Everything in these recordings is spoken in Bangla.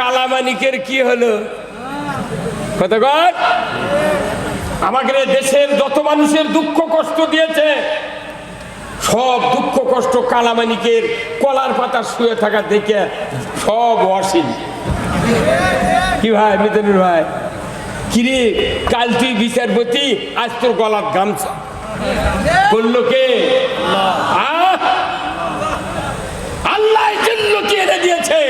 কালামানিকের কি হলো? আমাদের দেশের যত মানুষের দুঃখ কষ্ট দিয়েছে, সব দুঃখ কষ্ট কালামানিকের কলার পাতা শুয়ে থাকা দেখে সব অসীম। কি ভাই, মিতনুর ভাই? কিরে, কাল তুই বিচারপতি, আজ তোর গলার গামছা। বলল কে? আল্লাহ। জন্য কি এনে দিয়েছে?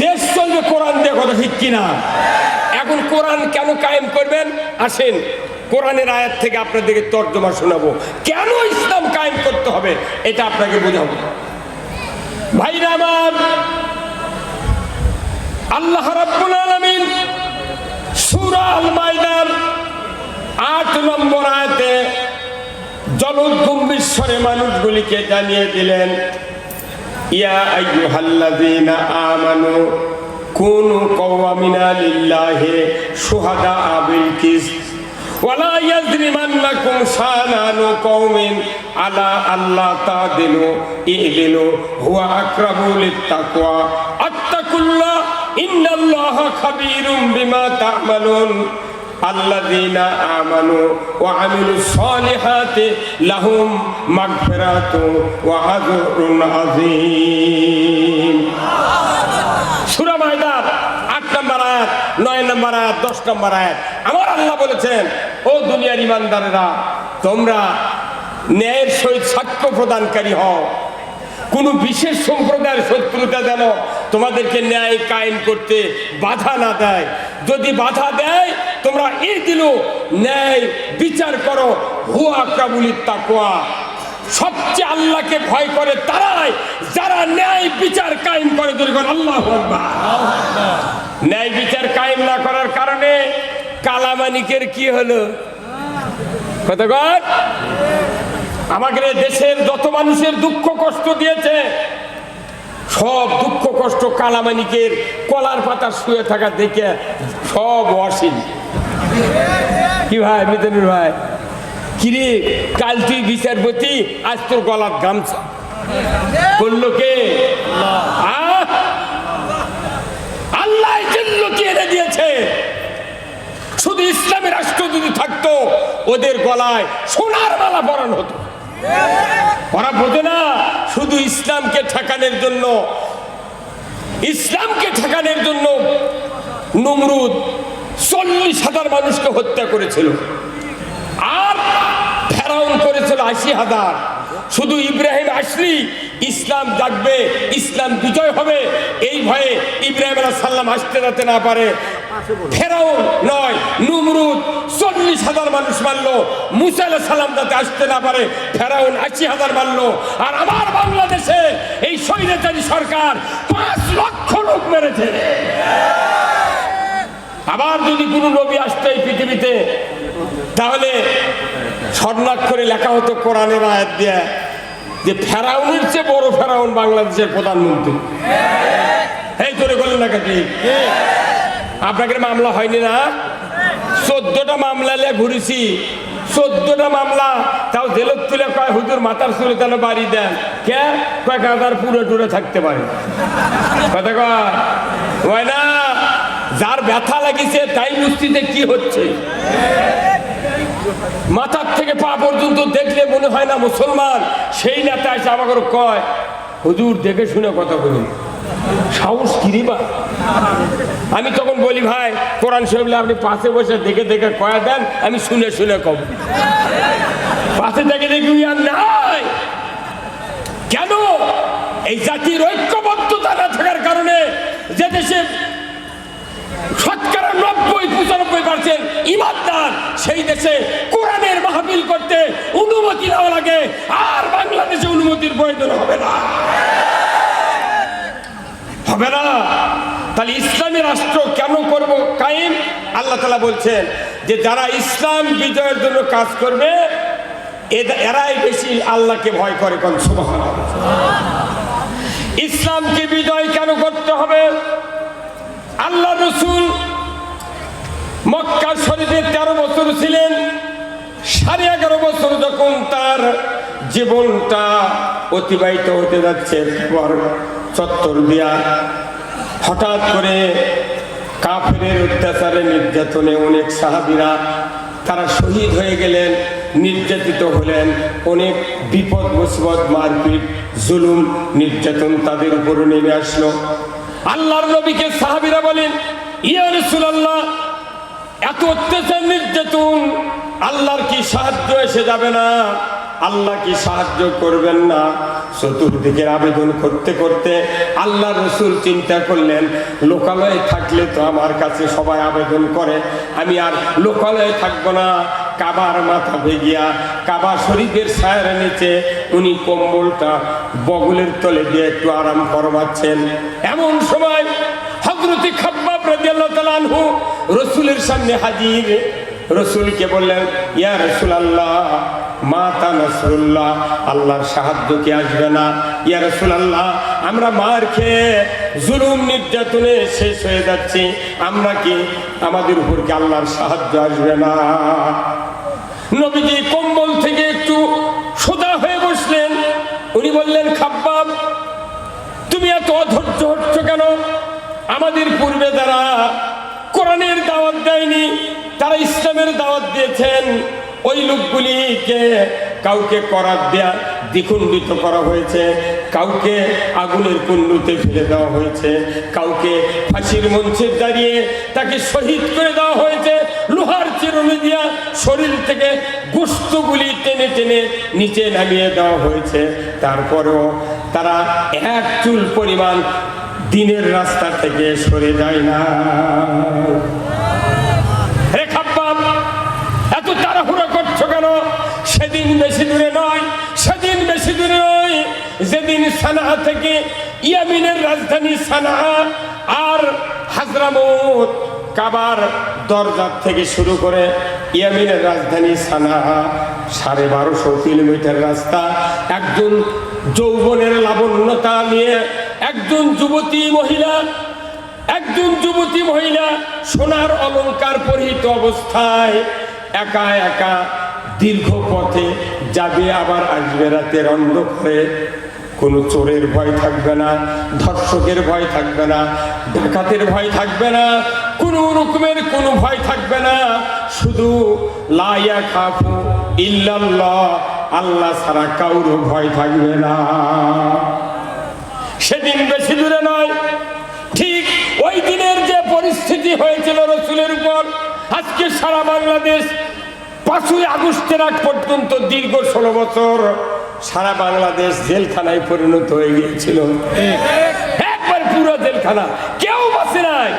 দেশ চলবে কোরআন দিয়ে কথা ঠিক কিনা? এখন কোরআন কেন কায়েম করবেন? আসেন, কোরআনের আয়াত থেকে আপনাদেরকে তর্জমা শোনাবো। কেন ইসলাম কায়েম করতে হবে? এটা আপনাকে বোঝাবো। ভাইরা আমার, আল্লাহ রাব্বুল আলামিন সূরা আল মাইদার আট নম্বর আয়াতে জলোদ্গম্বিশ্বরে মানুষগুলিকে জানিয়ে দিলেন ইয়া আইয়ুহাল্লাযীনা আমানু কুনু কওয়ামিনা লিল্লাহি শুহাদা বিল কিসত ولا يجرمنكم شانان قوم على ألا تعدلوا اعدلوا هو أقرب للتقوى اتقوا الله إن الله خبير بما تعملون الذين آمنوا وعملوا الصالحات لهم مغفرة وأجر عظيم সুরা মাইদার আট নম্বর আয়াত নয় নম্বর আয়াত দশ নম্বর আয়াত আমার আল্লাহ বলেছেন ও দুনিয়ার ইমানদারেরা তোমরা ন্যায়ের সহিত সাক্ষ্য প্রদানকারী হও কোন বিশেষ সম্প্রদায়ের শত্রুতা যেন তোমাদেরকে ন্যায় কায়েম করতে বাধা না দেয় যদি বাধা দেয়, তোমরা এই দিল ন্যায় বিচার করো। হুয়া কাবুলির তাকুয়া সবচেয়ে আল্লাহকে ভয় করে তারাই, যারা ন্যায় বিচার কায়েম করে। তৈরি করে আল্লাহ ন্যায় বিচার কায়েম না করার কারণে কালামানিকের কি হলো? কতক্ষণ আমাদের দেশের যত মানুষের দুঃখ কষ্ট দিয়েছে সব দুঃখ, কষ্ট, কালামানিকের কলার পাতা শুয়ে থাকা দেখে সব অসীম। কি ভাই, মিতনুর ভাই? কিরে, কাল তুই বিচারপতি, আজ তোর গলার গামছা। বলল কে? আল্লাহ জন্য দিয়েছে? শুধু ইসলামের রাষ্ট্র যদি থাকতো, ওদের গলায় সোনার মালা পরানো হতো। ওরা বোঝে না? শুধু ইসলামকে ঠেকানোর জন্য, ইসলামকে ঠেকানোর জন্য নমরুদ চল্লিশ হাজার মানুষকে হত্যা করেছিল। আর ফেরাউন করেছিল আশি হাজার। শুধু ইব্রাহিম আসলি, ইসলাম জাগবে, ইসলাম বিজয় হবে। এই ভয়ে ইব্রাহিম আলাহ সাল্লাম আসতে যাতে না পারে। ফেরাউন নয়, নুমরুদ চল্লিশ হাজার মানুষ মারলো। মুসা আলাহ সাল্লাম যাতে আসতে না পারে, ফেরাউন আশি হাজার মারলো। আর আমার বাংলাদেশে এই স্বৈরাচারী সরকার পাঁচ লক্ষ লোক মেরেছে। আবার যদি কোনো নবী আসতো এই পৃথিবীতে, তাহলে স্বর্ণাক্ষরে লেখা হতো কোরআনের আয়াত দিয়ে যে ফেরাউনের চেয়ে বড় ফেরাউন বাংলাদেশের প্রধানমন্ত্রী। এই করে করলেন না কাকি আপনাকে মামলা হয়নি না? চোদ্দটা মামলা নিয়ে ঘুরেছি। চোদ্দটা মামলা, তাও জেলত তুলে কয়, হুজুর, মাথার চুলে তাহলে বাড়ি দেন? কে? কয়েক হাজার পুরো টুরে থাকতে পারে। কথা কয়? না? যার ব্যথা লাগিছে, তাই মুস্তিতে কি হচ্ছে? মাথার থেকে পা পর্যন্ত দেখলে মনে হয় না মুসলমান। সেই নেতা এসে আমাকে কয়, হুজুর, দেখে শুনে কথা বলুন। সাহস কিরিবা আমি তখন বলি, ভাই, কোরআন শরীফ আপনি পাশে বসে দেখে দেখে কয়া দেন, আমি শুনে শুনে কব। পাশে দেখে দেখি আর নাই। কেন? এই জাতির ঐক্যবদ্ধতা না থাকার কারণে যে দেশে শতকরা নব্বই, পঁচানব্বই পার্সেন্ট ইমানদার, সেই দেশে কোরআনের মাহফিল করতে অনুমতি দেওয়া লাগে, আর বাংলাদেশে অনুমতির প্রয়োজন হবে না। হবে না। তাহলে ইসলামী রাষ্ট্র কেন করব কায়েম? আল্লাহ তালা বলছেন যে, যারা ইসলাম বিজয়ের জন্য কাজ করবে এরা- এরাই বেশি আল্লাহকে ভয় করে কোন। ইসলামকে বিজয় কেন করতে হবে? আল্লাহ রসুল মক্কা শরীফে তেরো বছর ছিলেন। সাড়ে এগারো বছর যখন তার জীবনটা অতিবাহিত হতে যাচ্ছে চত্বর দিয়া হঠাৎ করে কাফেরের অত্যাচারে নির্যাতনে অনেক সাহাবিরা তারা শহীদ হয়ে গেলেন, নির্যাতিত হলেন, অনেক বিপদ মুসিবত, মারপিট, জুলুম, নির্যাতন তাদের উপরে নেমে আসলো। আল্লাহর নবীকে সাহাবিরা বলেন, ইয়া রাসূলুল্লাহ, এত অত্যাচার, নির্যাতন, আল্লাহর কি সাহায্য এসে যাবে না? আল্লাহ কি সাহায্য করবেন না? চতুর্দিকের আবেদন করতে করতে আল্লাহ রসুল চিন্তা করলেন, লোকালয়ে থাকলে তো আমার কাছে সবাই আবেদন করে, আমি আর লোকালয়ে থাকব না। কাবার মাথা ভেগিয়া, কাবা শরীফের ছায়ের নিচে উনি কম্বলটা বগলের তলে দিয়ে একটু আরাম করবাচ্ছেন। এমন সময় হজরতি খাব্বাব রসুলের সামনে হাজির। রসুলকে বললেন, ইয়া রসুল আল্লাহ মাতা নসরুল্লাহ, আল্লাহর সাহায্য কি আসবে না? ইয়া রসুল আল্লাহ আমরা মার খেয়ে জুলুম নির্যাতনে শেষ হয়ে যাচ্ছি। আমরা কি আমাদের উপর কি আল্লাহর সাহায্য আসবে না? নবীজি কম্বল থেকে একটু সোজা হয়ে বসলেন। উনি বললেন, খাব্বাব, তুমি এত অধৈর্য হচ্ছ কেন? আমাদের পূর্বে যারা কোরআনের দাওয়াত দেয়নি, তারা ইসলামের দাওয়াত দিয়েছেন। ওই লোকগুলিকে কাউকে করার দেয়া দ্বিখণ্ডিত করা হয়েছে, কাউকে আগুনের কুণ্ডুতে ফেলে দেওয়া হয়েছে, কাউকে ফাঁসির মঞ্চে দাঁড়িয়ে তাকে শহীদ করে দেওয়া হয়েছে, লোহার চিরুনি দিয়া শরীর থেকে গোস্তগুলি টেনে টেনে নিচে নামিয়ে দেওয়া হয়েছে। তারপরেও তারা এক চুল পরিমাণ দিনের রাস্তা থেকে সরে যায় না হে খাব্বাব এত তাড়াহুড়ো করছ কেন সেদিন বেশি দূরে নয়, সেদিন বেশি দূরে নয়, যেদিন সানা থেকে ইয়ামিনের রাজধানী সানা আর হাজরামত কাবার দরজার থেকে শুরু করে ইয়ামিনের রাজধানী সানা, সাড়ে বারোশো কিলোমিটার রাস্তা, একজন যৌবনের লাবণ্যতা নিয়ে একজন যুবতী মহিলা, একজন যুবতী মহিলা সোনার অলংকার পরিহিত অবস্থায় একা একা দীর্ঘ পথে যাবে, আবার আসবে রাতের অন্ধকারে। কোনো চোরের ভয় থাকবে না, ধর্ষকের ভয় থাকবে না, ডাকাতের ভয় থাকবে না, কোনো রকমের কোনো ভয় থাকবে না। শুধু লাইয়া খাফু ইল্লাল্লাহ, আল্লাহ ছাড়া কাউরও ভয় থাকবে না। সেদিন বেশি দূরে নয়, ঠিক ওই দিনের যে পরিস্থিতি হয়েছিল রসুলের উপর, আজকে সারা বাংলাদেশ পাঁচই আগস্টের আগ পর্যন্ত দীর্ঘ ষোলো বছর সারা বাংলাদেশ জেলখানায় পরিণত হয়ে গিয়েছিল। একবার পুরো জেলখানা, কেউ বাঁচে নাই।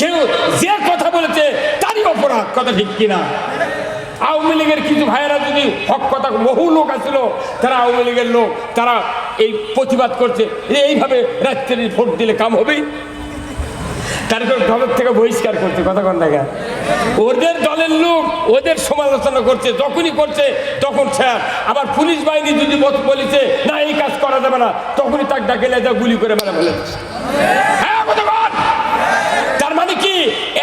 কেউ যে কথা বলেছে তারই অপরাধ, কথা ঠিক কিনা? আওয়ামী লীগের কিছু ভাইয়েরা যদি হক কথা বহু লোক আছিল, তারা আওয়ামী লীগের লোক, তারা এই প্রতিবাদ করছে এইভাবে রাত্রে ভোট দিলে কাম হবে তারপর দলের থেকে বহিষ্কার করছে, কথা কন দেখা ওদের দলের লোক ওদের সমালোচনা করছে, যখনই করছে তখন স্যার, আবার পুলিশ বাহিনী যদি বলেছে, না, এই কাজ করা যাবে না, তখনই তাকে ডাকে যা গুলি করে মেরে ফেলে হ্যাঁ তার মানে কি?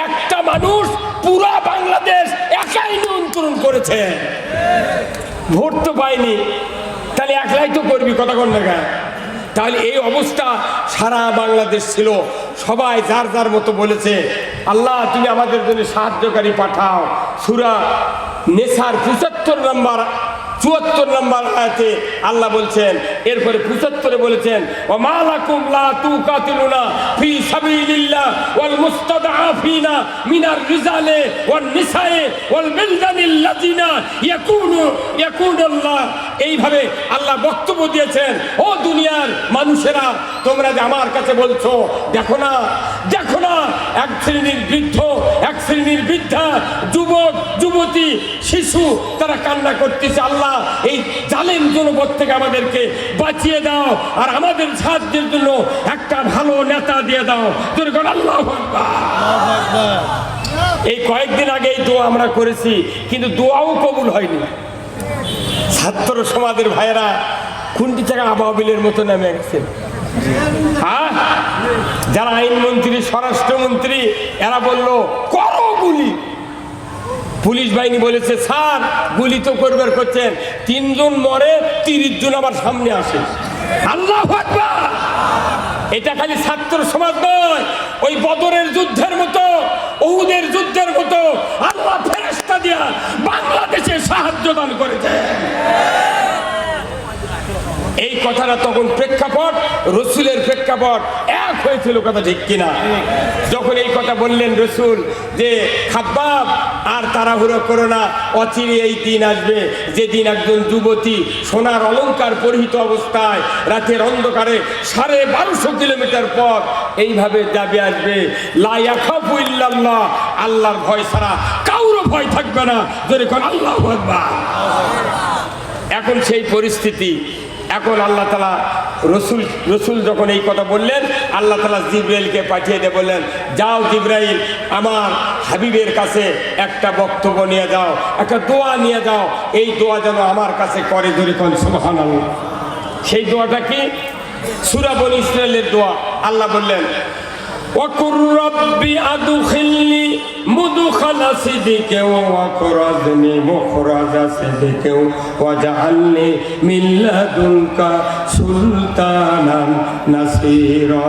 একটা মানুষ পুরা বাংলাদেশ একাই নিয়ন্ত্রণ করেছে। ভোট তো পায়নি। তাহলে একলাই তো করবি, কথা কোন? দেখা তাহলে এই অবস্থা সারা বাংলাদেশ ছিল। সবাই যার যার মতো বলেছে, আল্লাহ, তুমি আমাদের জন্য সাহায্যকারী পাঠাও। সুরা নেশার পঁচাত্তর নাম্বার চুয়াত্তর নম্বর আয়াতে আল্লাহ বলছেন, এরপরে পঁচাত্তরে বলেছেন ও মালাকুম লা তুকাতিলুনা ফি সাবিলিল্লাহ ওয়াল মুস্তাদআফিনা মিনার রিজালে ওয়ান নিসায়ে ওয়াল বিলদানিল লাযিনা ইয়াকুনু, ইয়াকুনুল্লাহ। এইভাবে আল্লাহ বক্তব্য দিয়েছেন, ও দুনিয়ার মানুষেরা, তোমরা যে আমার কাছে বলছো, দেখো না দেখো না এক শ্রেণির বৃদ্ধ, এক শ্রেণির বৃদ্ধা, যুবক, যুবতী, শিশু, তারা কান্না করতেছে, আল্লাহ, এই জালেম জনপদ থেকে আমাদেরকে বাঁচিয়ে দাও আর আমাদের সাহায্যের জন্য একটা ভালো নেতা দিয়ে দাও। তোর আল্লাহ এই কয়েকদিন আগে এই দোয়া আমরা করেছি, কিন্তু দোয়াও কবুল হয়নি। ছাত্র সমাজের ভাইয়েরা কুন্টি থেকে আবাবিলের মতো নেমে গেছেন হ্যাঁ? যারা আইনমন্ত্রী, স্বরাষ্ট্রমন্ত্রী, এরা বলল, করো গুলি। পুলিশ বাহিনী বলেছে, স্যার, গুলি তো করবার করছেন। তিনজন মরে, তিরিশ জন আবার সামনে আসে। আল্লাহ এটা খালি ছাত্র সমাজ নয়, ওই বদরের যুদ্ধের মতো, ওহুদের যুদ্ধের মতো। আল্লাহ ফেরেস্তা দিয়া বাংলাদেশে সাহায্য দান করেছে। এই কথাটা তখন প্রেক্ষাপট, রসুলের প্রেক্ষাপট এক হয়েছিল কথা ঠিক কিনা? যখন এই কথা বললেন রসুল যে খাব্বাব আর তাড়াহুড়ো করো না, অচিরে এই দিন আসবে। যেদিন একজন যুবতী সোনার অলংকার পরিহিত অবস্থায় রাতের অন্ধকারে সাড়ে বারোশো কিলোমিটার পথ এইভাবে যাবে আসবে। লাইয়াখাফু আল্লাহর ভয় ছাড়া কাউরও ভয় থাকবে না। যেরকম আল্লাহ আকবার। এখন সেই পরিস্থিতি এখন আল্লাহ তালা রসুল রসুল যখন এই কথা বললেন, আল্লাহ তালা জিব্রাইলকে পাঠিয়ে দিয়ে বললেন, যাও জিব্রাইল, আমার হাবিবের কাছে একটা বক্তব্য নিয়ে যাও, একটা দোয়া নিয়ে যাও। এই দোয়া যেন আমার কাছে করে ধরে কোন সুবাহান সেই দোয়াটা কি? সুরাবন ইসরায়েলের দোয়া। আল্লাহ বললেন وقل رب أدخلني مدخل صدق وأخرجني مخرج صدق واجعلني من لدنك سلطانا نصيرا.